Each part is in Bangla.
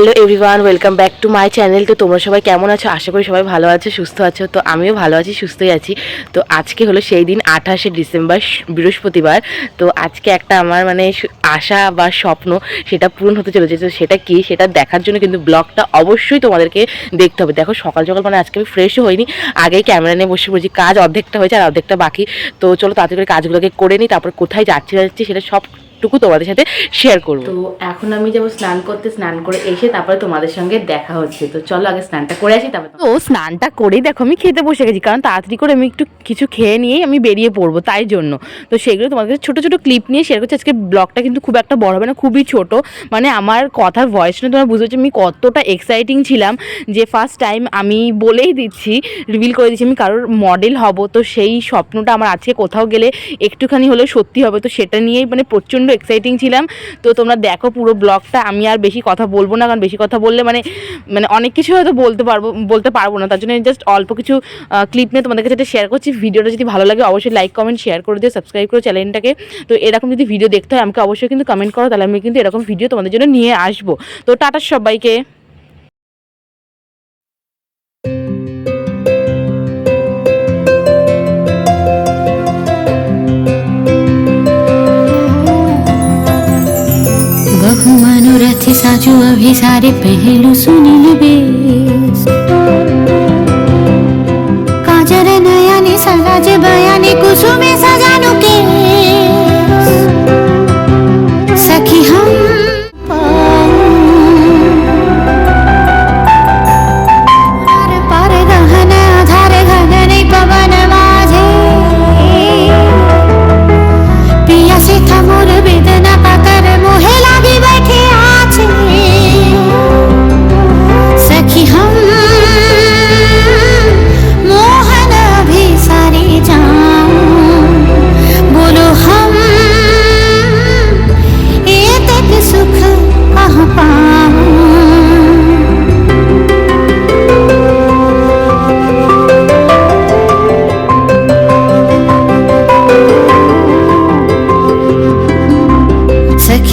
Hello everyone, welcome back to my channel. তো তোমরা সবাই কেমন আছো? আশা করি সবাই ভালো আছো, সুস্থ আছো। তো আমিও ভালো আছি, সুস্থই আছি। তো আজকে হলো সেই দিন আঠাশে ডিসেম্বর বৃহস্পতিবার। তো আজকে একটা আমার মানে আশা বা স্বপ্ন সেটা পূরণ হতে চলেছে। তো সেটা কি? সেটা দেখার জন্য কিন্তু ব্লগটা অবশ্যই তোমাদেরকে দেখতে হবে। দেখো, সকাল সকাল মানে আজকে আমি ফ্রেশও হইনি। আগেই ক্যামেরা নিয়ে বসে পড়েছি, কাজ অর্ধেকটা হয়েছে আর অর্ধেকটা বাকি। তো চলো তাড়াতাড়ি করে কাজগুলোকে করে নিই, তারপর কোথায় যাচ্ছি যাচ্ছি সেটা সব টুকু তোমাদের সাথে শেয়ার করব। তো এখন আমি যাব স্নান করতে স্নান করে এসে তারপরে তোমাদের সঙ্গে দেখা হচ্ছে। তো চলো আগে স্নানটা করে আসি তারপরে তো স্নানটা করেই দেখো আমি খেতে বসে গেছি কারণ তাড়াতাড়ি করে আমি একটু কিছু খেয়ে নিয়েই আমি বেরিয়ে পড়ব তাই জন্য। তো সেগুলো তোমাদের ছোটো ছোটো ক্লিপ নিয়ে শেয়ার করছি। আজকে ব্লগটা কিন্তু খুব একটা বড় হবে না খুবই ছোট। মানে আমার কথার ভয়েস শুনে তোমরা বুঝতে আমি কতটা এক্সাইটিং ছিলাম যে ফার্স্ট টাইম আমি বলেই দিচ্ছি রিভিল করে দিচ্ছি আমি কারোর মডেল হব। তো সেই স্বপ্নটা আমার আজকে কোথাও গেলে একটুখানি হলেও সত্যি হবে। তো সেটা নিয়েই মানে প্রচণ্ড এক্সাইটিং ছিলাম। তো তোমরা দেখো পুরো ব্লগটা আমি আর বেশি কথা বলব না, কারণ বেশি কথা বললে মানে মানে অনেক কিছু হয়তো বলতে পারব বলতে পারব না। তার জন্য জাস্ট অল্প কিছু ক্লিপ নিয়ে তোমাদের কাছে শেয়ার করছি। ভিডিওটা যদি ভালো লাগে অবশ্যই লাইক কমেন্ট শেয়ার করে দিও সাবস্ক্রাইব করো চ্যানেলটাকে তো এরকম যদি ভিডিও দেখতে হয়, আমাকে অবশ্যই কিন্তু কমেন্ট করো। তাহলে আমি কিন্তু এরকম ভিডিও তোমাদের জন্য নিয়ে আসব। তো টাটা সবাইকে। मनोरथ साजु अभिसारे पहलू सुनिल बेस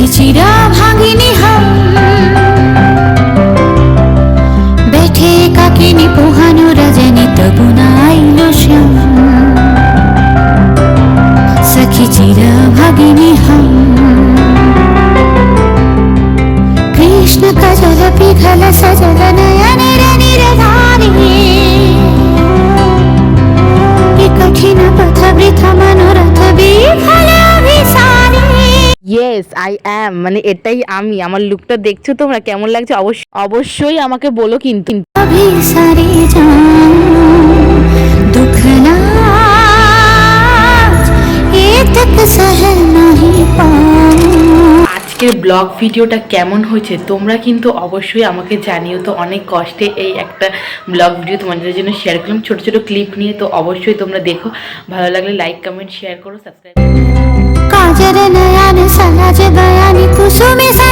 যে চিরা ভাঙিনি হাল। বেঠে কাকিনি পোহানো রাজানি তবু না আইল শ্যাম সখী চিরা ভাগিনি হাল। কৃষ্ণ কাজল পিঘল সজল নয়নের নিরধারে কঠিন পথ বৃথ মনোর ইয়েস আই অ্যাম মানে এটাই আমি। আমার লুকটা দেখছ তোমরা? কেমন লাগছে? অবশ্যই অবশ্যই আমাকে বলো কিন্তু। আজকের ব্লগ ভিডিওটা কেমন হয়েছে তোমরা কিন্তু অবশ্যই আমাকে জানিও। তো অনেক কষ্টে এই একটা ব্লগ ভিডিও তোমাদের জন্য শেয়ার করলাম। ছোট ছোট ক্লিপ নিয়ে তো অবশ্যই তোমরা দেখো। ভালো লাগলে লাইক কমেন্ট শেয়ার করো সাবস্ক্রাইব 手早にくすみさ